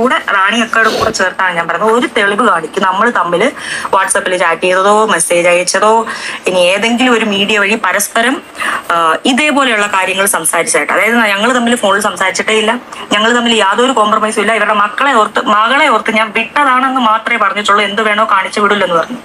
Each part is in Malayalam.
കൂടെ റാണിയൊക്കെ കൂടെ ചേർത്താണ് ഞാൻ പറയുന്നത് ഒരു തെളിവ് കാണിക്കും. നമ്മൾ തമ്മിൽ വാട്സപ്പിൽ ചാറ്റ് ചെയ്തതോ മെസ്സേജ് അയച്ചതോ ഇനി ഏതെങ്കിലും ഒരു മീഡിയ വഴി പരസ്പരം ഇതേപോലെയുള്ള കാര്യങ്ങൾ സംസാരിച്ചായിട്ട്. അതായത് ഞങ്ങൾ തമ്മിൽ ഫോണിൽ സംസാരിച്ചിട്ടേ ഇല്ല. ഞങ്ങൾ തമ്മിൽ യാതൊരു കോംപ്രമൈസും ഇല്ല. ഇവരുടെ മക്കളെ ഓർത്ത് മകളെ ഓർത്ത് ഞാൻ വിട്ടതാണെന്ന് മാത്രമേ പറഞ്ഞിട്ടുള്ളൂ. എന്ത് വേണോ കാണിച്ചു വിടില്ലെന്ന് പറഞ്ഞു.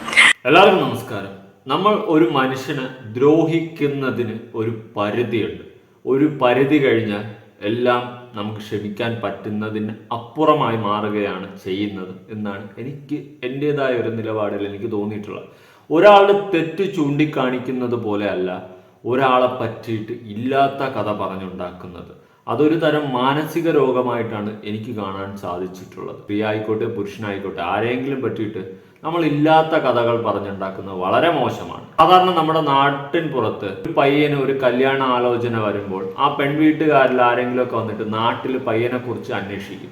എല്ലാവർക്കും നമസ്കാരം. നമ്മൾ ഒരു മനുഷ്യനെ ദ്രോഹിക്കുന്നതിന് ഒരു പരിധിയുണ്ട്. ഒരു പരിധി കഴിഞ്ഞാൽ എല്ലാം നമുക്ക് ക്ഷമിക്കാൻ പറ്റുന്നതിന് അപ്പുറമായി മാറുകയാണ് ചെയ്യുന്നത് എന്നാണ് എനിക്ക് എന്റെതായ ഒരു നിലപാടിൽ എനിക്ക് തോന്നിയിട്ടുള്ളത്. ഒരാളുടെ തെറ്റ് ചൂണ്ടിക്കാണിക്കുന്നത് പോലെയല്ല ഒരാളെ പറ്റിയിട്ട് ഇല്ലാത്ത കഥ പറഞ്ഞുണ്ടാക്കുന്നത്. അതൊരു തരം മാനസിക രോഗമായിട്ടാണ് എനിക്ക് കാണാൻ സാധിച്ചിട്ടുള്ളത്. സ്ത്രീ ആയിക്കോട്ടെ പുരുഷനായിക്കോട്ടെ ആരെങ്കിലും പറ്റിയിട്ട് നമ്മൾ ഇല്ലാത്ത കഥകൾ പറഞ്ഞുണ്ടാക്കുന്നത് വളരെ മോശമാണ്. സാധാരണ നമ്മുടെ നാട്ടിൻ പുറത്ത് ഒരു പയ്യന് ഒരു കല്യാണ ആലോചന വരുമ്പോൾ ആ പെൺവീട്ടുകാരിൽ ആരെങ്കിലും ഒക്കെ വന്നിട്ട് നാട്ടിൽ പയ്യനെ കുറിച്ച് അന്വേഷിക്കും.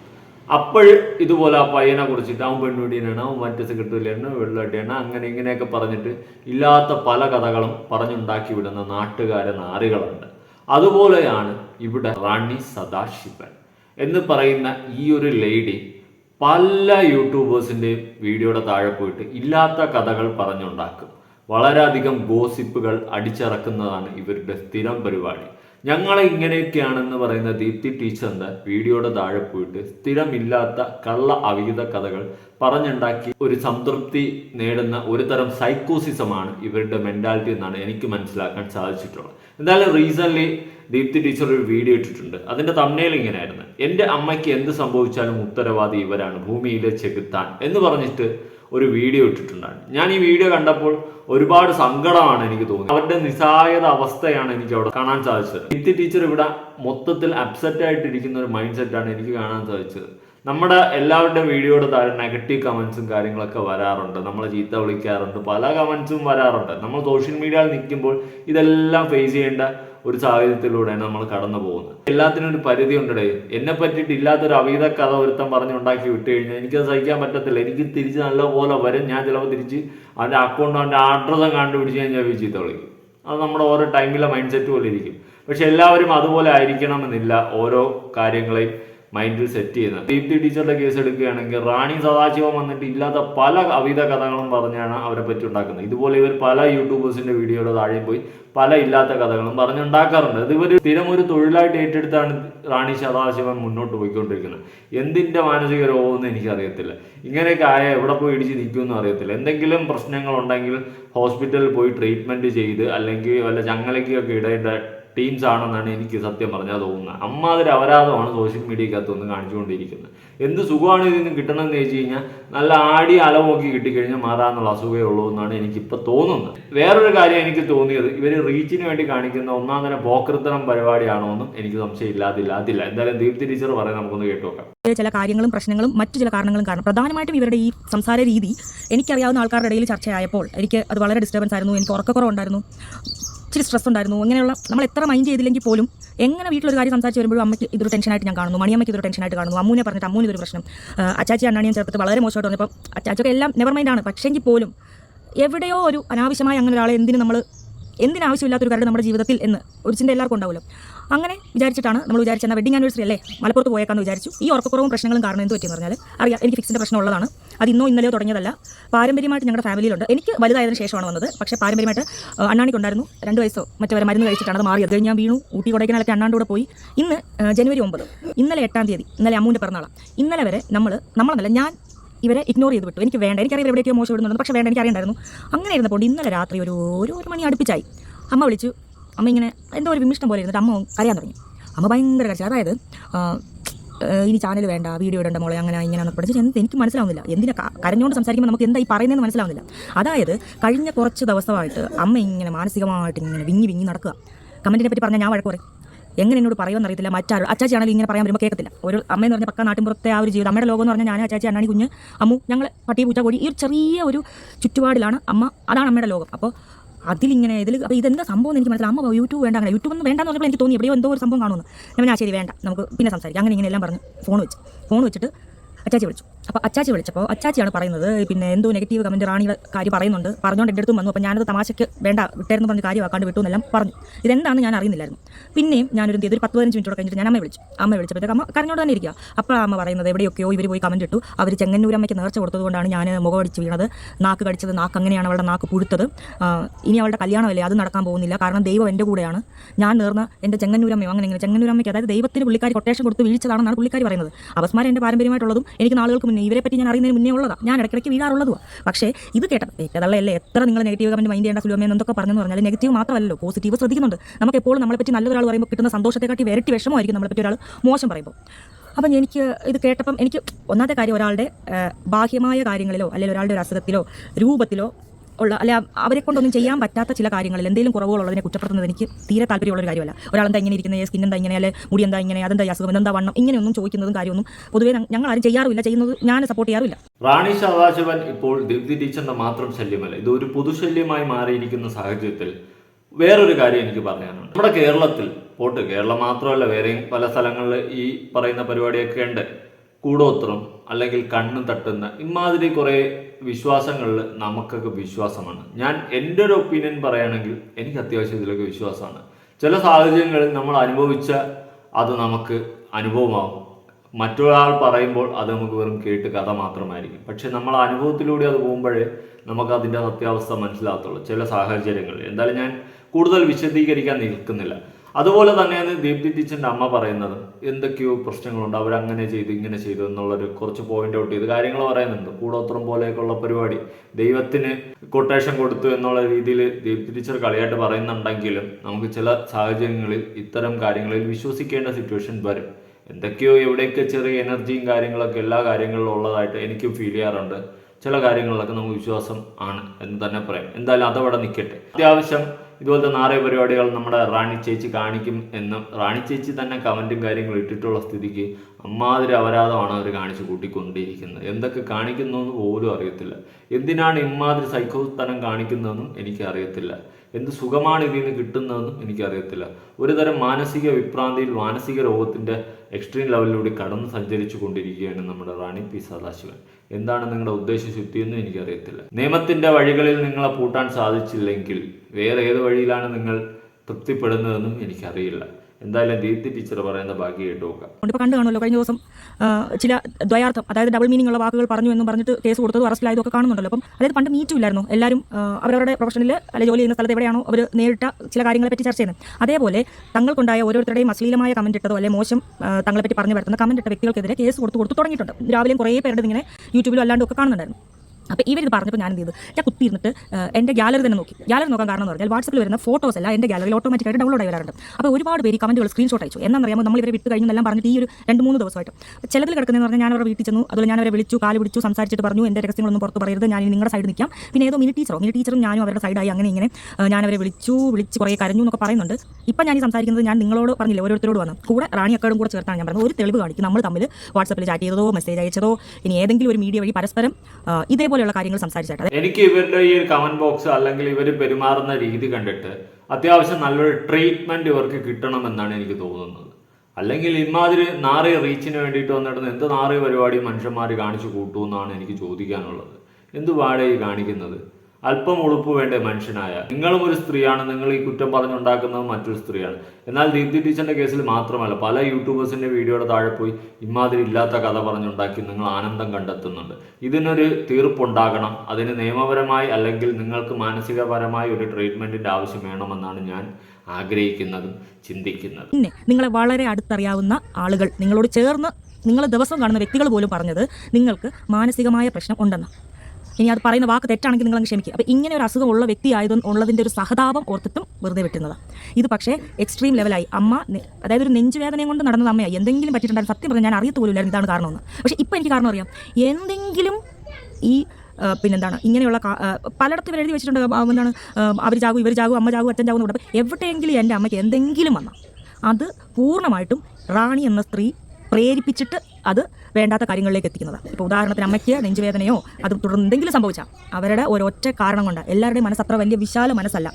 അപ്പോൾ ഇതുപോലെ ആ പയ്യനെ കുറിച്ചിട്ട് അവൻ പെൺവീട്ടിനാണ് അവൻ മറ്റേ സെക്രട്ടറിയാണ് വെള്ളട്ടിയാണ് അങ്ങനെ ഇങ്ങനെയൊക്കെ പറഞ്ഞിട്ട് ഇല്ലാത്ത പല കഥകളും പറഞ്ഞുണ്ടാക്കി വിടുന്ന നാട്ടുകാരെ നാറികളുണ്ട്. അതുപോലെയാണ് ഇവിടെ റാണി സദാശിവൻ എന്ന് പറയുന്ന ഈ ഒരു ലേഡി പല യൂട്യൂബേഴ്സിന്റെയും വീഡിയോയുടെ താഴെ പോയിട്ട് ഇല്ലാത്ത കഥകൾ പറഞ്ഞുണ്ടാക്കും. വളരെയധികം ഗോസിപ്പുകൾ അടിച്ചിറക്കുന്നതാണ് ഇവരുടെ സ്ഥിരം പരിപാടി. ഞങ്ങളെ ഇങ്ങനെയൊക്കെയാണെന്ന് പറയുന്ന ദീപ്തി ടീച്ചറിന്റെ വീഡിയോയുടെ താഴെ പോയിട്ട് സ്ഥിരമില്ലാത്ത കള്ള അവിഹിത കഥകൾ പറഞ്ഞുണ്ടാക്കി ഒരു സംതൃപ്തി നേടുന്ന ഒരു തരം സൈക്കോസിസമാണ് ഇവരുടെ മെന്റാലിറ്റി എന്നാണ് എനിക്ക് മനസ്സിലാക്കാൻ സാധിച്ചിട്ടുള്ളത്. എന്തായാലും റീസെന്റ് ദീപ്തി ടീച്ചർ ഒരു വീഡിയോ ഇട്ടിട്ടുണ്ട്. അതിന്റെ തമ്മയിൽ ഇങ്ങനെയായിരുന്നു. എന്റെ അമ്മയ്ക്ക് എന്ത് സംഭവിച്ചാലും ഉത്തരവാദി ഇവരാണ്. ഭൂമിയിലെ ചെകുത്താൻ എന്ന് പറഞ്ഞിട്ട് ഒരു വീഡിയോ ഇട്ടിട്ടുണ്ടായിരുന്നു. ഞാൻ ഈ വീഡിയോ കണ്ടപ്പോൾ ഒരുപാട് സങ്കടമാണ് എനിക്ക് തോന്നിയത്. അവരുടെ നിസ്സായത അവസ്ഥയാണ് എനിക്ക് അവിടെ കാണാൻ സാധിച്ചത്. ദീപ്തി ടീച്ചർ ഇവിടെ മൊത്തത്തിൽ അപ്സെറ്റ് ആയിട്ടിരിക്കുന്ന ഒരു മൈൻഡ് സെറ്റാണ് എനിക്ക് കാണാൻ സാധിച്ചത്. നമ്മുടെ എല്ലാവരുടെ വീഡിയോയുടെ താഴെ നെഗറ്റീവ് കമൻസും കാര്യങ്ങളൊക്കെ വരാറുണ്ട്. നമ്മളെ ചീത്ത വിളിക്കാറുണ്ട്. പല കമൻസും വരാറുണ്ട്. നമ്മൾ സോഷ്യൽ മീഡിയയിൽ നിൽക്കുമ്പോൾ ഇതെല്ലാം ഫേസ് ചെയ്യേണ്ട ഒരു സാഹചര്യത്തിലൂടെയാണ് നമ്മൾ കടന്നു പോകുന്നത്. എല്ലാത്തിനും ഒരു പരിധി ഉണ്ടടേ. എന്നെ പറ്റിയിട്ട് ഇല്ലാത്തൊരു അവീത കഥ ഒരുത്തം പറഞ്ഞുണ്ടാക്കി വിട്ടു കഴിഞ്ഞാൽ എനിക്കത് സഹിക്കാൻ പറ്റത്തില്ല. എനിക്ക് തിരിച്ച് നല്ലപോലെ വരും. ഞാൻ ചിലപ്പോൾ തിരിച്ച് അവന്റെ അക്കൗണ്ട് അവന്റെ അഡ്രസ്സും കണ്ടുപിടിച്ച് കഴിഞ്ഞാൽ വിളിക്കും അത് നമ്മുടെ ഓരോ ടൈമിലെ മൈൻഡ് സെറ്റ് പോലെ ഇരിക്കും. പക്ഷെ എല്ലാവരും അതുപോലെ ആയിരിക്കണമെന്നില്ല ഓരോ കാര്യങ്ങളെയും. മൈൻഡിൽ സെറ്റ് ചെയ്യുന്നത്. ദീപ്തി ടീച്ചറുടെ കേസ് എടുക്കുകയാണെങ്കിൽ റാണി സദാശിവം വന്നിട്ട് ഇല്ലാത്ത പല കവിത കഥകളും പറഞ്ഞാണ് അവരെ പറ്റി ഉണ്ടാക്കുന്നത്. ഇതുപോലെ ഇവർ പല യൂട്യൂബേഴ്സിന്റെ വീഡിയോയുടെ താഴെ പോയി പല ഇല്ലാത്ത കഥകളും പറഞ്ഞുണ്ടാക്കാറുണ്ട് ഇത് ഇവർ സ്ഥിരം ഒരു തൊഴിലായിട്ട് ഏറ്റെടുത്താണ് റാണി സദാശിവൻ മുന്നോട്ട് പോയിക്കൊണ്ടിരിക്കുന്നത്. എന്തിന്റെ മാനസിക രോഗമെന്ന് എനിക്കറിയത്തില്ല. ഇങ്ങനെയൊക്കെ ആയ എവിടെ പോയി ഇടിച്ച് നിൽക്കുമെന്നും അറിയത്തില്ല. എന്തെങ്കിലും പ്രശ്നങ്ങൾ ഉണ്ടെങ്കിൽ ഹോസ്പിറ്റലിൽ പോയി ട്രീറ്റ്മെന്റ് ചെയ്ത് അല്ലെങ്കിൽ വല്ല ചങ്ങലയ്ക്കൊക്കെ ഇടേണ്ട ടീംസ് ആണെന്നാണ് എനിക്ക് സത്യം പറഞ്ഞാൽ തോന്നുന്നത് അമ്മാതിരി അപരാധമാണ് സോഷ്യൽ മീഡിയക്കകത്ത് ഒന്ന് കാണിച്ചുകൊണ്ടിരിക്കുന്നത്. എന്ത് സുഖമാണ് ഇതിൽ നിന്ന് കിട്ടണമെന്ന് ചോദിച്ചു കഴിഞ്ഞാൽ നല്ല ആടി അലവോക്കി കിട്ടിക്കഴിഞ്ഞാൽ മാറാന്നുള്ള അസുഖമേ ഉള്ളൂ എന്നാണ് എനിക്കിപ്പോൾ തോന്നുന്നത് വേറൊരു കാര്യം എനിക്ക് തോന്നിയത് ഇവർ റീച്ചിന് വേണ്ടി കാണിക്കുന്ന ഒന്നാം തന്നെ ബോക്രത്തനം പരിപാടിയാണോ എന്നും എനിക്ക് സംശയം ഇല്ലാതില്ല അതില്ല. എന്തായാലും ദീപ്തി ടീച്ചർ പറയാൻ നമുക്കൊന്ന് കേട്ടു നോക്കാം. ചില കാര്യങ്ങളും പ്രശ്നങ്ങളും മറ്റു ചില കാരണങ്ങളും കാരണം പ്രധാനമായിട്ടും ഇവരുടെ ഈ സംസാര രീതി എനിക്കറിയാവുന്ന ആൾക്കാരുടെ ഇടയിൽ ചർച്ചയായപ്പോൾ എനിക്ക് അത് വളരെ ഡിസ്റ്റർബൻസ് ആയിരുന്നു. എനിക്ക് ഉറക്കക്കുറവുണ്ടായിരുന്നു. ഇച്ചിരി സ്ട്രെസ് ഉണ്ടായിരുന്നു. അങ്ങനെയുള്ള നമ്മൾ എത്ര മൈൻഡ് ചെയ്തില്ലെങ്കിൽ പോലും എങ്ങനെ വീട്ടിലൊരു കാര്യം സംസാരിച്ച് വരുമ്പോഴും അമ്മയ്ക്ക് ഇതൊരു ടെൻഷനായിട്ട് ഞാൻ കാണുന്നു. മണിയമ്മയ്ക്ക് ഇതൊരു ടെൻഷനായിട്ട് കാണുന്നു. അമ്മൂനെ പറഞ്ഞിട്ട് അമ്മൂന് ഇതൊരു പ്രശ്നം. അച്ചാച്ചി അണ്ണാണിയും ചേർത്തിട്ട് വളരെ മോശമായിട്ട് വന്നപ്പോൾ അച്ചാച്ചൊക്കെ എല്ലാം നെവർ മൈൻഡാണ് പക്ഷേങ്കിൽ പോലും എവിടെയോ ഒരു അനാവശ്യമായ അങ്ങനെ ഒരാളെ എന്തിന് നമ്മൾ എന്തിനാവശ്യമില്ലാത്തൊരു കാര്യം നമ്മുടെ ജീവിതത്തിൽ എന്ന് ഒരു ചിന്ത എല്ലാവർക്കും ഉണ്ടാവുമല്ലോ. അങ്ങനെ വിചാരിച്ചിട്ടാണ് നമ്മൾ വിചാരിച്ച വെഡിങ് ആനിവേഴ്സറി അല്ലേ? മലപ്പുറത്ത് പോയേക്കാന്ന് വിചാരിച്ചു. ഈ ഉറക്കക്കുറവും പ്രശ്നങ്ങളും കാരണം എന്ത് പറ്റിയെന്ന് പറഞ്ഞാൽ അറിയാം എനിക്ക് ഫിക്സിന്റെ പ്രശ്നം ഉള്ളതാണ്. അത് ഇന്നോ ഇന്നലെയോ തുടങ്ങിയതല്ല. പാരമ്പര്യമായിട്ട് ഞങ്ങളുടെ ഫാമിലിയിലുണ്ട് എനിക്ക് വലുതായതിനു ശേഷമാണ് വന്നത്. പക്ഷേ പാരമ്പര്യമായിട്ട് അണ്ണാണിക്കുണ്ടായിരുന്നു രണ്ട് വയസ്സോ മറ്റവരെ മരുന്ന് കഴിച്ചിട്ടാണ് അത് മാറിയത് ഞാൻ വീണു. ഊട്ടി കൊടൈക്കനാലൊക്കെ അണ്ണാണ്ട് കൂടെ പോയി. ഇന്ന് ജനുവരി ഒമ്പത് ഇന്നലെ എട്ടാം തീയതി ഇന്നലെ അമ്മൂന്റെ പിറന്നാളാണ് ഇന്നലെ വരെ നമ്മൾ നമ്മളെന്നല്ല ഞാൻ ഇവരെ ഇഗ്നോർ ചെയ്ത് വിട്ടു. എനിക്ക് വേണ്ട എനിക്കറിയാം എവിടെയൊക്കെയോ മോശം ഇടുന്നുണ്ട് പക്ഷേ വേണ്ട എനിക്ക് അറിയണ്ടായിരുന്നു അങ്ങനെ ഇരുന്നപ്പോൾ ഇന്നലെ രാത്രി ഒരു ഒരു മണി അടുപ്പിച്ചായി. അമ്മ വിളിച്ചു അമ്മ ഇങ്ങനെ എന്തോ ഒരു വിമിഷ്ടം പോലെ ഇരുന്നിട്ട് അമ്മ കരയാൻ തുടങ്ങി. അമ്മ ഭയങ്കര കരച്ചിൽ. അതായത് ഇനി ചാനൽ വേണ്ട വീഡിയോ ഇടേണ്ട മോളെ അങ്ങനെ ഇങ്ങനെ പഠിച്ച് എന്ത് എനിക്ക് മനസ്സിലാവുന്നില്ല. എന്തിനാ കരഞ്ഞുകൊണ്ട് സംസാരിക്കുമ്പോൾ നമുക്ക് എന്താ ഈ പറയുന്നതെന്ന് മനസ്സിലാവുന്നില്ല. അതായത് കഴിഞ്ഞ കുറച്ച് ദിവസമായിട്ട് അമ്മ ഇങ്ങനെ മാനസികമായിട്ട് ഇങ്ങനെ വിങ്ങി വിങ്ങി നടക്കുക. കമന്റിനെ പറ്റി പറഞ്ഞാൽ ഞാൻ വഴക്ക് പറയും. എങ്ങനെ എന്നോട് പറയുമെന്ന് അറിയത്തില്ല മറ്റാരും അച്ചാച്ചിയാണെങ്കിൽ ഇങ്ങനെ പറയാൻ വരുമ്പോൾ കേൾക്കത്തില്ല. ഒരു അമ്മയെന്ന് പറഞ്ഞാൽ പക്ക നാട്ടിൻപുറത്തെ ആ ഒരു ജീവിതം. അമ്മയുടെ ലോകം എന്ന് പറഞ്ഞാൽ ഞാൻ അച്ചാച്ചി അണ്ണാണി കുഞ്ഞ് അമ്മു ഞങ്ങൾ പട്ടി പൂച്ച കൂടി ഈ ഒരു ചെറിയ ഒരു ചുറ്റുപാടിലാണ് അമ്മ. അതാണ് അമ്മയുടെ ലോകം. അപ്പോൾ അതിലിങ്ങനെ ഇതിൽ അപ്പോൾ ഇതെന്താ സംഭവം എന്ന് എനിക്ക് മനസ്സിലായി. അമ്മ യൂട്യൂബ് വേണ്ട അങ്ങനെ. യൂട്യൂബ് ഒന്നും വേണ്ടെന്ന് പറഞ്ഞപ്പോൾ എനിക്ക് തോന്നി. എവിടെയോ എന്തോ ഒരു സംഭവം കാണുമെന്ന്. ഞാൻ ആ ശരി വേണ്ട. നമുക്ക് പിന്നെ സംസാരിക്കാം. അങ്ങനെ ഇങ്ങനെ എല്ലാം പറഞ്ഞ് ഫോൺ വെച്ച്. ഫോൺ വെച്ചിട്ട് അച്ചാച്ചി വിളിച്ചു. അപ്പോൾ അച്ചാച്ചി വിളിച്ചപ്പോൾ അച്ചാച്ചിയാണ് പറയുന്നത് പിന്നെ എന്തോ നെഗറ്റീവ് കമന്റ് റാണിയുടെ കാര്യം പറയുന്നുണ്ട്. പറഞ്ഞുകൊണ്ട് എന്റെ അടുത്തും വന്നു. അപ്പോൾ ഞാനത് തമാശയ്ക്ക് വേണ്ട വിട്ടേരെന്ന് പറഞ്ഞ് കാര്യമാക്കാണ്ട് വിട്ടു എന്നെല്ലാം പറഞ്ഞു. ഇതെന്താണ് ഞാൻ അറിയുന്നില്ലായിരുന്നു. പിന്നെയും ഞാനൊരു ഒരു പത്ത് പതിനഞ്ച് മിനിറ്റ് കഴിഞ്ഞിട്ട് ഞാൻ അമ്മയെ വിളിച്ചു. അമ്മ വിളിച്ചപ്പോഴത്തേക്ക് അമ്മ കരഞ്ഞോട് തന്നെ ഇരിക്കുക അപ്പോൾ അമ്മ പറയുന്നത് എവിടെയൊക്കെയോ ഇവർ പോയി കമന്റ് ഇട്ടു. അവർ ചെങ്ങന്നൂരമ്മയ്ക്ക് നേർച്ച കൊടുത്തതുകൊണ്ടാണ് ഞാൻ മുഖം മുഖമടിച്ച് വീണത്. നാക്ക് കടിച്ചത് നാക്ക് അങ്ങനെയാണ് അവളുടെ നാക്ക് പുഴുത്തത്. ഇനി അവളുടെ കല്യാണമല്ലേ? അത് നടക്കാൻ പോകുന്നില്ല. കാരണം ദൈവം എന്റെ കൂടെയാണ്. ഞാൻ നേർന്ന എന്റെ ചെങ്ങന്നൂരമ്മയോ അങ്ങനെ ഇങ്ങനെ ചെങ്ങന്നൂരമ്മയ്ക്ക് അതായത് ദൈവത്തിന് പുള്ളിക്കാരി കൊട്ടേഷൻ കൊടുത്ത് വീഴ്ചതാണെന്നാണ് പുള്ളിക്കാരി പറയുന്നത്. അപസ്മാരം എന്റെ പാരമ്പര്യമായിട്ടുള്ളതും എനിക്ക് നാളുകൾക്ക് മുന്നേ ഇവരെ പറ്റി ഞാൻ അറിയുന്നതിന് മുന്നേ ഉള്ളതാണ് ഞാൻ ഇടയ്ക്കിടയ്ക്ക് വീഴാറുള്ളതുവാ. പക്ഷേ ഇത് കേട്ടത് കേട്ടതല്ലേ എത്ര നിങ്ങൾ നെഗറ്റീവ് കമന്റ് മൈൻഡ് ചെയ്യേണ്ട സുലഭം എന്നൊക്കെ പറഞ്ഞെന്ന് പറഞ്ഞാൽ നെഗറ്റീവ് മാത്രമല്ലോ പോസിറ്റീവ് ശ്രദ്ധിക്കുന്നുണ്ട്. നമുക്ക് എപ്പോഴും നമ്മളെ പറ്റി നല്ലൊരാൾ പറയുമ്പോൾ കിട്ടുന്ന സന്തോഷത്തെക്കാട്ടി വരട്ടി വിഷമമായിരിക്കും നമ്മളെ പറ്റി ഒരാൾ മോശം പറയുമ്പോൾ. അപ്പം എനിക്ക് ഇത് കേട്ടപ്പം എനിക്ക് ഒന്നാമത്തെ കാര്യം ഒരാളുടെ ബാഹ്യമായ കാര്യങ്ങളിലോ അല്ലെങ്കിൽ ഒരാളുടെ ഒരു അസുഖത്തിലോ രൂപത്തിലോ ഉള്ള അല്ലെ അവരെ കൊണ്ടൊന്നും ചെയ്യാൻ പറ്റാത്ത ചില കാര്യങ്ങളിൽ എന്തെങ്കിലും കുറവുകളുള്ളതിനെ കുറ്റപ്പെടുത്തുന്നത് എനിക്ക് തീരെ താല്പര്യമുള്ള ഒരു കാര്യമല്ല. ഒരാളെന്താ ഇങ്ങനെ ഇരിക്കുന്നത് സ്കിൻ എന്താ ഇങ്ങനെ? അല്ലെ മുടി എന്താ ഇങ്ങനെ? അതെന്താ അസുഖം? എന്താ വണ്ണം? ഇങ്ങനെയൊന്നും ചോദിക്കുന്നതും കാര്യമൊന്നും പൊതുവേ ഞങ്ങൾ ആരും ചെയ്യാറില്ല ചെയ്യുന്നത് ഞാൻ സപ്പോർട്ട് ചെയ്യാറില്ല റാണി സദാശിവൻ ഇപ്പോൾ ദിവ്യ ടീച്ചറിന്റെ മാത്രം ശല്യമല്ല. ഇത് ഒരു പൊതുശല്യമായി മാറിയിരിക്കുന്ന സാഹചര്യത്തിൽ വേറൊരു കാര്യം എനിക്ക് പറയാനുണ്ട്. നമ്മുടെ കേരളത്തിൽ പോട്ട് കേരളം മാത്രമല്ല വേറെയും പല സ്ഥലങ്ങളിൽ ഈ പറയുന്ന പരിപാടിയൊക്കെ ഉണ്ട്. കൂടോത്രം അല്ലെങ്കിൽ കണ്ണും തട്ടുന്ന ഇമാതിരി കുറേ വിശ്വാസങ്ങളിൽ നമുക്കൊക്കെ വിശ്വാസമാണ്. ഞാൻ എന്റെ ഒരു ഒപ്പീനിയൻ പറയുകയാണെങ്കിൽ എനിക്ക് അത്യാവശ്യം ഇതിലൊക്കെ വിശ്വാസമാണ്. ചില സാഹചര്യങ്ങളിൽ നമ്മൾ അനുഭവിച്ച അത് നമുക്ക് അനുഭവമാകും മറ്റൊരാൾ പറയുമ്പോൾ അത് നമുക്ക് വെറും കേട്ട് കഥ മാത്രമായിരിക്കും. പക്ഷെ നമ്മൾ അനുഭവത്തിലൂടെ അത് പോകുമ്പോഴേ നമുക്ക് അതിന്റെ സത്യാവസ്ഥ മനസ്സിലാകത്തുള്ളൂ. ചില സാഹചര്യങ്ങളിൽ. എന്തായാലും ഞാൻ കൂടുതൽ വിശദീകരിക്കാൻ നിൽക്കുന്നില്ല. അതുപോലെ തന്നെയാണ് ദീപ്തി ടീച്ചറിന്റെ അമ്മ പറയുന്നത്. എന്തൊക്കെയോ പ്രശ്നങ്ങളുണ്ട് അവരങ്ങനെ ചെയ്തു ഇങ്ങനെ ചെയ്തു എന്നുള്ളൊരു കുറച്ച് പോയിന്റ് ഔട്ട് ചെയ്ത് കാര്യങ്ങൾ പറയുന്നുണ്ട്. കൂടോത്രം പോലെയൊക്കെയുള്ള പരിപാടി. ദൈവത്തിന് കൊട്ടേഷൻ കൊടുത്തു എന്നുള്ള രീതിയിൽ ദീപ്തി ടീച്ചർ കളിയായിട്ട് പറയുന്നുണ്ടെങ്കിലും നമുക്ക് ചില സാഹചര്യങ്ങളിൽ ഇത്തരം കാര്യങ്ങളിൽ വിശ്വസിക്കേണ്ട സിറ്റുവേഷൻ വരും. എന്തൊക്കെയോ എവിടെയൊക്കെ ചെറിയ എനർജിയും കാര്യങ്ങളൊക്കെ എല്ലാ കാര്യങ്ങളിലും ഉള്ളതായിട്ട് എനിക്കും ഫീൽ ചെയ്യാറുണ്ട്. ചില കാര്യങ്ങളിലൊക്കെ നമുക്ക് വിശ്വാസം ആണ് എന്ന് തന്നെ പറയാം. എന്തായാലും അതവിടെ നിൽക്കട്ടെ. അത്യാവശ്യം ഇതുപോലത്തെ നാറേ പരിപാടികൾ നമ്മുടെ റാണി ചേച്ചി കാണിക്കും എന്നും റാണി ചേച്ചി തന്നെ കമന്റും കാര്യങ്ങളും ഇട്ടിട്ടുള്ള സ്ഥിതിക്ക് അമ്മാതിരി അപരാധമാണ് അവർ കാണിച്ചു കൂട്ടിക്കൊണ്ടിരിക്കുന്നത്. എന്തൊക്കെ കാണിക്കുന്നു എന്ന് പോലും അറിയത്തില്ല. എന്തിനാണ് ഇമ്മാതിരി സൈക്കോത്തനം കാണിക്കുന്നതെന്നും എനിക്കറിയത്തില്ല. എന്ത് സുഖമാണ് ഇതിൽ നിന്ന് കിട്ടുന്നതെന്നും എനിക്കറിയത്തില്ല. ഒരു തരം മാനസിക വിഭ്രാന്തിയിൽ മാനസിക രോഗത്തിന്റെ എക്സ്ട്രീം ലെവലിലൂടെ കടന്ന് സഞ്ചരിച്ചു കൊണ്ടിരിക്കുകയാണ് നമ്മുടെ റാണി പി സദാശിവൻ. എന്താണ് നിങ്ങളുടെ ഉദ്ദേശശുദ്ധിയെന്നും എനിക്കറിയത്തില്ല. നിയമത്തിന്റെ വഴികളിൽ നിങ്ങളെ പൂട്ടാൻ സാധിച്ചില്ലെങ്കിൽ വേറെ ഏത് വഴിയിലാണ് നിങ്ങൾ തൃപ്തിപ്പെടുന്നതെന്നും എനിക്കറിയില്ല. എന്തായാലും ദീപ്തി ടീച്ചർ പറയുന്ന ബാക്കി കേട്ട് നോക്കാം. കണ്ടു കാണുമല്ലോ കഴിഞ്ഞ ദിവസം ചില ദ്വയാർത്ഥം അതായത് ഡബിൾ മീനിങ് ഉള്ള വാക്കുകൾ പറഞ്ഞു എന്ന് പറഞ്ഞിട്ട് കേസ് കൊടുത്തതും അറസ്റ്റിലായതൊക്കെ കാണുന്നുണ്ടല്ലോ. അപ്പം അതായത് പണ്ട് മീറ്റും ഇല്ലായിരുന്നു. എല്ലാവരും അവരവരുടെ പ്രൊഫഷനിൽ അല്ലെങ്കിൽ ജോലി ചെയ്യുന്ന സ്ഥലത്ത് എവിടെയാണോ അവർ നേരിട്ട ചില കാര്യങ്ങളെ പറ്റി ചർച്ച ചെയ്യുന്നത്. അതേപോലെ തങ്ങൾക്കുണ്ടായ ഓരോരുത്തരുടെയും അശ്ലീലമായ കമന്റ് ഇട്ടതോ അല്ലെങ്കിൽ മോശം തങ്ങളെപ്പറ്റി തങ്ങളെ പറ്റി പറഞ്ഞു വരുത്തുന്ന കമന്റ് ഇട്ട വ്യക്തികൾക്കെതിരെ കേസ് കൊടുത്തു കൊടുത്തു തുടങ്ങിയിട്ടുണ്ട്. രാവിലെയും കുറേ പേരുടെ ഇങ്ങനെ യൂട്യൂബിലും അല്ലാണ്ടും ഒക്കെ കാണുന്നുണ്ടായിരുന്നു. അപ്പോൾ ഇവരിത് പറഞ്ഞപ്പോൾ ഞാൻ എന്ത് ചെയ്തു? ഞാൻ കുത്തിയിരുന്നിട്ട് എന്റെ ഗാലറി തന്നെ നോക്കി. ഗാലറി നോക്കാൻ കാരണം എന്ന് പറഞ്ഞാൽ വാട്സപ്പിൽ വരുന്ന ഫോട്ടോസ് എല്ലാം എന്റെ ഗാലറിയിൽ ഓട്ടോമാറ്റിക്കായിട്ട് ഡൗൺലോഡ് ആയി വരാറുണ്ട്. അപ്പോൾ ഒരുപാട് പേര് കമന്റുകൾ സ്ക്രീൻഷോട്ട് അയച്ചു. എന്നാണെന്നറിയാമോ നമ്മൾ ഇവരെ വിട്ട് കഴിഞ്ഞെല്ലാം പറഞ്ഞിട്ട് ഈ ഒരു രണ്ട് മൂന്ന് ദിവസമായിട്ട്. ചിലതിൽ കിടക്കുന്നതെന്ന് പറഞ്ഞാൽ ഞാൻ അവരെ വീട്ടിൽ ചെന്നു. അതുപോലെ ഞാൻ അവരെ വിളിച്ചു കാൽ പിടിച്ചു സംസാരിച്ചിട്ട് പറഞ്ഞു. എന്റെ രഹസ്യങ്ങളൊന്നും പുറത്ത് പറയരുത്. ഞാൻ നിങ്ങളുടെ സൈഡ് നിൽക്കാം. പിന്നെ ഏതോ മിനി ടീച്ചറോ മിനി ടീച്ചറും ഞാനും അവരുടെ സൈഡായി അങ്ങനെ ഇങ്ങനെ ഞാൻ അവരെ വിളിച്ചു വിളിച്ച് കുറേ കരഞ്ഞു എന്നൊക്കെ പറയുന്നുണ്ട്. ഇപ്പം ഞാൻ ഈ സംസാരിക്കുന്നത് ഞാൻ നിങ്ങളോട് പറഞ്ഞില്ല? ഓരോരുത്തരോട് വന്നു. കൂടെ റാണി അക്കാടും കൂടെ ചേർത്താണ് ഞാൻ പറഞ്ഞത്. ഒരു തെളിവ് കാണിക്കും. നമ്മൾ തമ്മിൽ വാട്സപ്പിൽ ചാറ്റ് ചെയ്തതോ മെസ്സേജ് അയച്ചതോ ഇനി ഏതെങ്കിലും ഒരു മീഡിയ വഴി പരസ്പരം ആ, ഇതേപോലെയുള്ള കാര്യങ്ങൾ സംസാരിച്ചായിട്ട് എനിക്ക് ഇവരുടെ ഈ ഒരു കമന്റ് ബോക്സ് അല്ലെങ്കിൽ ഇവർ പെരുമാറുന്ന രീതി കണ്ടിട്ട് അത്യാവശ്യം നല്ലൊരു ട്രീറ്റ്മെന്റ് ഇവർക്ക് കിട്ടണമെന്നാണ് എനിക്ക് തോന്നുന്നത്. അല്ലെങ്കിൽ ഇമാതിരി നാറിയ റീച്ചിന് വേണ്ടിയിട്ട് വന്നിട്ട് എന്ത് നാറിയ പരിപാടി മനുഷ്യന്മാർ കാണിച്ചു കൂട്ടുമെന്നാണ് എനിക്ക് ചോദിക്കാനുള്ളത്. എന്ത് വാടക ഈ കാണിക്കുന്നത്? അല്പം ഉളുപ്പ് വേണ്ടേ മനുഷ്യനായ. നിങ്ങളും ഒരു സ്ത്രീയാണ്. നിങ്ങൾ ഈ കുറ്റം പറഞ്ഞുണ്ടാക്കുന്നത് മറ്റൊരു സ്ത്രീയാണ്. എന്നാൽ ദീപ്തി ടീച്ചറിന്റെ കേസിൽ മാത്രമല്ല പല യൂട്യൂബേഴ്സിന്റെ വീഡിയോയുടെ താഴെ പോയി ഇമാതിരി ഇല്ലാത്ത കഥ പറഞ്ഞുണ്ടാക്കി നിങ്ങൾ ആനന്ദം കണ്ടെത്തുന്നുണ്ട്. ഇതിനൊരു തീർപ്പുണ്ടാകണം. അതിന് നിയമപരമായി അല്ലെങ്കിൽ നിങ്ങൾക്ക് മാനസികപരമായി ഒരു ട്രീറ്റ്മെന്റിന്റെ ആവശ്യം വേണമെന്നാണ് ഞാൻ ആഗ്രഹിക്കുന്നതും ചിന്തിക്കുന്നതും. പിന്നെ നിങ്ങളെ വളരെ അടുത്തറിയാവുന്ന ആളുകൾ നിങ്ങളോട് ചേർന്ന് നിങ്ങളെ ദിവസം കാണുന്ന വ്യക്തികൾ പോലും പറഞ്ഞത് നിങ്ങൾക്ക് മാനസികമായ പ്രശ്നം ഉണ്ടെന്ന്. ഇനി അത് പറയുന്ന വാക്ക് തെറ്റാണെങ്കിൽ നിങ്ങൾ അങ്ങ് ക്ഷമിക്കുക. അപ്പോൾ ഇങ്ങനെ ഒരു അസുഖം ഉള്ള വ്യക്തി ആയത് ഉള്ളതിന്റെ ഒരു സഹതാപം ഓർത്തിട്ടും വെറുതെ വിട്ടുന്നതാണ് ഇത് പക്ഷേ എക്സ്ട്രീം ലെവലായി അമ്മ അതായത് ഒരു നെഞ്ചുവേദനയും കൊണ്ട് നടന്നത് അമ്മയായി എന്തെങ്കിലും പറ്റിയിട്ടുണ്ടായിരുന്നു സത്യം പറഞ്ഞാൽ ഞാൻ അറിയത്ത് പോലും ഇതാണ് കാരണമെന്ന് പക്ഷേ ഇപ്പോൾ എനിക്ക് കാരണം അറിയാം. എന്തെങ്കിലും ഈ പിന്നെന്താണ്? ഇങ്ങനെയുള്ള പലയിടത്തും എഴുതി വെച്ചിട്ടുണ്ട്. എന്താണ്? അവർ ചാകും ഇവർ ചാകും അമ്മ ചാകും അച്ഛൻ ചാകും അപ്പോൾ എവിടെയെങ്കിലും എന്റെ അമ്മയ്ക്ക് എന്തെങ്കിലും വന്നാൽ അത് പൂർണമായിട്ടും റാണി എന്ന സ്ത്രീ പ്രേരിപ്പിച്ചിട്ട് അത് വേണ്ടാത്ത കാര്യങ്ങളിലേക്ക് എത്തിക്കുന്നത്. ഇപ്പോൾ ഉദാഹരണത്തിന് അമ്മയ്ക്ക് നെഞ്ചുവേദനയോ അത് തുടർന്ന് എന്തെങ്കിലും സംഭവിച്ചാൽ അവരുടെ ഒരൊറ്റ കാരണം കൊണ്ട് എല്ലാവരുടെയും മനസ്സ് അത്ര വലിയ വിശാല മനസ്സല്ല.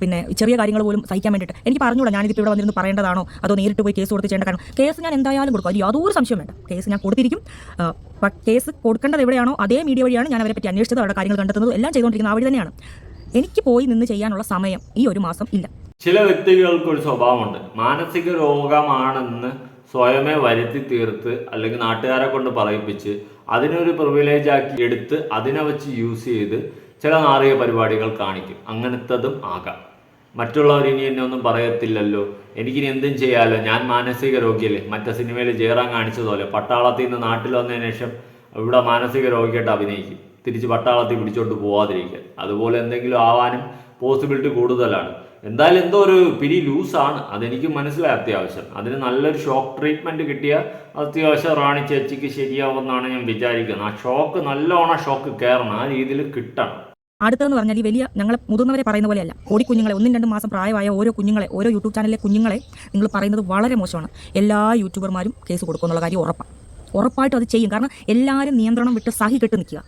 പിന്നെ ചെറിയ കാര്യങ്ങൾ പോലും സഹിക്കാൻ വേണ്ടിയിട്ട്. എനിക്ക് പറഞ്ഞുകൂടാ ഞാനിതിപ്പോൾ ഇവിടെ വന്നിരുന്ന് പറയേണ്ടതാണോ? അതോ നേരിട്ട് പോയി കേസ് കൊടുത്ത് ചെയ്യേണ്ട കാരണം? കേസ് ഞാൻ എന്തായാലും കൊടുക്കും. അത് യാതൊരു സംശയം വേണ്ട. കേസ് ഞാൻ കൊടുത്തിരിക്കും. കേസ് കൊടുക്കേണ്ടത് എവിടെയാണോ അതേ മീഡിയ വഴിയാണ് ഞാൻ അവരെ പറ്റി അന്വേഷിച്ചത് അവരുടെ കാര്യങ്ങൾ കണ്ടെത്തുന്നത് എല്ലാം ചെയ്തുകൊണ്ടിരിക്കുന്നത് അവിടെ തന്നെയാണ്. എനിക്ക് പോയി നിന്ന് ചെയ്യാനുള്ള സമയം ഈ ഒരു മാസം ഇല്ല. ചില വ്യക്തികൾക്ക് ഒരു സ്വഭാവമുണ്ട്. മാനസിക രോഗമാണെന്ന് സ്വയമേ വരുത്തി തീർത്ത് അല്ലെങ്കിൽ നാട്ടുകാരെ കൊണ്ട് പറയിപ്പിച്ച് അതിനൊരു പ്രിവിലേജ് ആക്കി എടുത്ത് അതിനെ വെച്ച് യൂസ് ചെയ്ത് ചില നാറിയ പരിപാടികൾ കാണിക്കും. അങ്ങനത്തതും ആകാം. മറ്റുള്ളവർ ഇനി എന്നെ ഒന്നും പറയത്തില്ലല്ലോ. എനിക്കിനി എന്തും ചെയ്യാലോ? ഞാൻ മാനസിക രോഗിയല്ലേ. മറ്റേ സിനിമയിൽ ജയറാം കാണിച്ചതുപോലെ പട്ടാളത്തിൽ നിന്ന് നാട്ടിൽ വന്നതിന് ശേഷം ഇവിടെ മാനസിക രോഗിയായിട്ട് അഭിനയിക്കും. തിരിച്ച് പട്ടാളത്തിൽ പിടിച്ചോണ്ട് പോവാതിരിക്കുക അതുപോലെ എന്തെങ്കിലും ആവാനും പോസിബിലിറ്റി കൂടുതലാണ്. എന്തായാലും എന്തോ ഒരു പിരി ലൂസാണ്. അതെനിക്ക് മനസ്സിലായി അത്യാവശ്യം. അതിന് നല്ലൊരു ഷോക്ക് ട്രീറ്റ്മെന്റ് കിട്ടിയ അത്യാവശ്യം റാണി ചേച്ചിക്ക് ശരിയാവുമെന്നാണ് ഞാൻ വിചാരിക്കുന്നത്. ആ ഷോക്ക് നല്ലോണം ഷോക്ക് കയറണം. ആ രീതിയിൽ കിട്ടണം. അടുത്തതെന്ന് പറഞ്ഞാൽ ഈ വലിയ ഞങ്ങൾ മുതിർന്നവരെ പറയുന്ന പോലെയല്ല. കോടിക്കുഞ്ഞുങ്ങളെ ഒന്നും രണ്ടും മാസം പ്രായമായ ഓരോ കുഞ്ഞുങ്ങളെ ഓരോ യൂട്യൂബ് ചാനലിലെ കുഞ്ഞുങ്ങളെ നിങ്ങൾ പറയുന്നത് വളരെ മോശമാണ്. എല്ലാ യൂട്യൂബർമാരും കേസ് കൊടുക്കുമെന്നുള്ള കാര്യം ഉറപ്പാണ് ഉറപ്പായിട്ടും അത് ചെയ്യും. കാരണം എല്ലാവരും നിയന്ത്രണം വിട്ട് സഹി കെട്ട് നിൽക്കുക.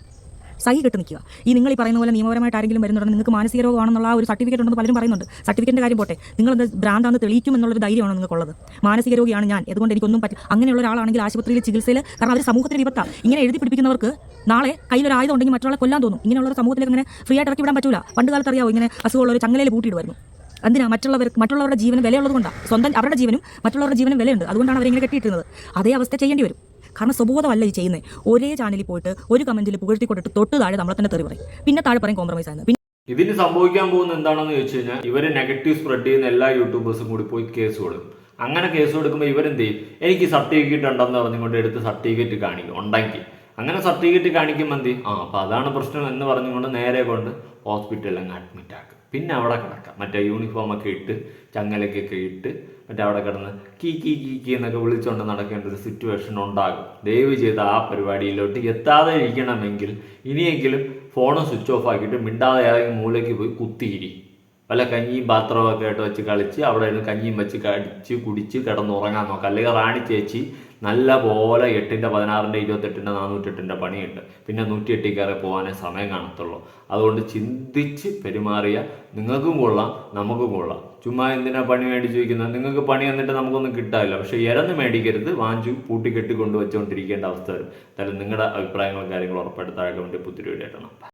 സഹി കിട്ടി നിൽക്കുക ഈ നിങ്ങൾ ഈ പറയുന്ന പോലെ നിയമപരമായിട്ട് ആരെങ്കിലും വരുന്നുണ്ട് നിങ്ങൾക്ക് മാനസിക രോഗമാണെന്നുള്ള ഒരു സർട്ടിഫിക്കറ്റ് ഉണ്ടെന്ന് പലരും പറയുന്നുണ്ട്. സർട്ടിഫിക്കറ്റിന്റെ കാര്യം പോട്ടെ. നിങ്ങൾ എന്ത് ഭ്രാന്താന്ന് തെളിയിക്കും എന്നുള്ളൊരു ധൈര്യമാണ് നിങ്ങൾക്കുള്ളത്? മാനസിക രോഗിയാണ് ഞാൻ. അതുകൊണ്ട് എനിക്കൊന്നും പറ്റില്ല അങ്ങനെയുള്ള ഒരാളാണെങ്കിൽ ആശുപത്രിയിൽ ചികിത്സയിൽ കാരണം അവർ സമൂഹത്തിന് വിപത്താണ് ഇങ്ങനെ എഴുതി പിടിപ്പിക്കുന്നവർക്ക് നാളെ കയ്യിലൊരു ആയുധം ഉണ്ടെങ്കിൽ മറ്റുള്ള കൊല്ലാൻ തോന്നും. ഇങ്ങനെയുള്ള സമൂഹത്തിൽ ഇങ്ങനെ ഫ്രീ ആയിട്ട് ഇറക്കി വിടാൻ പറ്റൂല. പണ്ട് കാലത്ത് അറിയാവോ ഇങ്ങനെ അസുഖമുള്ള ഒരു ചങ്ങലയിൽ പൂട്ടിയിടുമായിരുന്നു. എന്തിനാ? മറ്റുള്ളവർക്ക് മറ്റുള്ളവരുടെ ജീവൻ വിലയുള്ളത് കൊണ്ടാണ് സ്വന്തം അവരുടെ ജീവനും മറ്റുള്ളവരുടെ ജീവനും വിലയുണ്ട്. അതുകൊണ്ടാണ് അവരിങ്ങനെ കെട്ടിയിട്ടുന്നത് അതേ അവസ്ഥ ചെയ്യേണ്ടി വരും. കാരണം സ്വബോധമല്ല ഈ ചെയ്യുന്നത് ഒരേ ചാനലിൽ പോയിട്ട് ഒരു കമന്റിൽ പുകഴ്ത്തി കൊണ്ടിട്ട് തൊട്ട് താഴെ നമ്മളെ തന്നെ തെറി പറയും. പിന്നെ താഴെ പറയും കോംപ്രമൈസ് പിന്നെ ഇതിന് സംഭവിക്കാൻ പോകുന്ന എന്താണെന്ന് ചോദിച്ചു കഴിഞ്ഞാൽ ഇവരെ നെഗറ്റീവ് സ്പ്രെഡ് ചെയ്യുന്ന എല്ലാ യൂട്യൂബേഴ്സും കൂടി പോയി കേസ് കൊടുക്കും. അങ്ങനെ കേസ് കൊടുക്കുമ്പോൾ ഇവരെന്ത് ചെയ്യും എനിക്ക് സർട്ടിഫിക്കറ്റ് ഉണ്ടെന്ന് പറഞ്ഞുകൊണ്ട് എടുത്ത് സർട്ടിഫിക്കറ്റ് കാണിക്കും ഉണ്ടെങ്കിൽ. അങ്ങനെ സർട്ടിഫിക്കറ്റ് കാണിക്കുമ്പോൾ എന്ത് ആ അപ്പോൾ അതാണ് പ്രശ്നം എന്ന് പറഞ്ഞുകൊണ്ട് നേരെ കൊണ്ട് ഹോസ്പിറ്റലിൽ അങ്ങ് അഡ്മിറ്റ് ആക്കും. പിന്നെ അവിടെ കിടക്കാം. മറ്റേ യൂണിഫോമൊക്കെ ഇട്ട് ചങ്ങലൊക്കെ ഇട്ട് മറ്റേ അവിടെ കിടന്ന് കീ കീ കീ കീ എന്നൊക്കെ വിളിച്ചുകൊണ്ട് നടക്കേണ്ട ഒരു സിറ്റുവേഷൻ ഉണ്ടാകും. ദയവ് ചെയ്ത് ആ പരിപാടിയിലോട്ട് എത്താതെ ഇരിക്കണമെങ്കിൽ ഇനിയെങ്കിലും ഫോൺ സ്വിച്ച് ഓഫ് ആക്കിയിട്ട് മിണ്ടാതെ ഏതെങ്കിലും മൂലയ്ക്ക് പോയി കുത്തിയിരി വല്ല കഞ്ഞിയും പാത്രവും ഒക്കെ ആയിട്ട് വെച്ച് കളിച്ച് അവിടെ ഇരുന്ന് കഞ്ഞിയും വെച്ച് കടിച്ച് കുടിച്ച് കിടന്നുറങ്ങാൻ നോക്കാം. അല്ലെങ്കിൽ റാണി ചേച്ചി നല്ല പോലെ എട്ടിന്റെ പതിനാറിന്റെ ഇരുപത്തെട്ടിന്റെ നാനൂറ്റെട്ടിന്റെ പണിയുണ്ട്. പിന്നെ നൂറ്റിയെട്ടിൽ കയറി പോകാനേ സമയം കാണത്തുള്ളൂ. അതുകൊണ്ട് ചിന്തിച്ച് പെരുമാറിയ നിങ്ങൾക്കും കൊള്ളാം നമുക്കും കൊള്ളാം. ചുമ്മാ എന്തിനാ പണി മേടിച്ച് വയ്ക്കുന്നത് നിങ്ങൾക്ക് പണി എന്നിട്ട് നമുക്കൊന്നും കിട്ടാവില്ല പക്ഷേ ഇരന്ന് മേടിക്കരുത് വാഞ്ചു പൂട്ടിക്കെട്ടി കൊണ്ടുവച്ചുകൊണ്ടിരിക്കേണ്ട അവസ്ഥ വരും. എന്തായാലും നിങ്ങളുടെ അഭിപ്രായങ്ങളും കാര്യങ്ങളും ഉറപ്പായിട്ട് താഴെ വേണ്ടി പുത്തിരി വേണ്ടിയിട്ടാണ്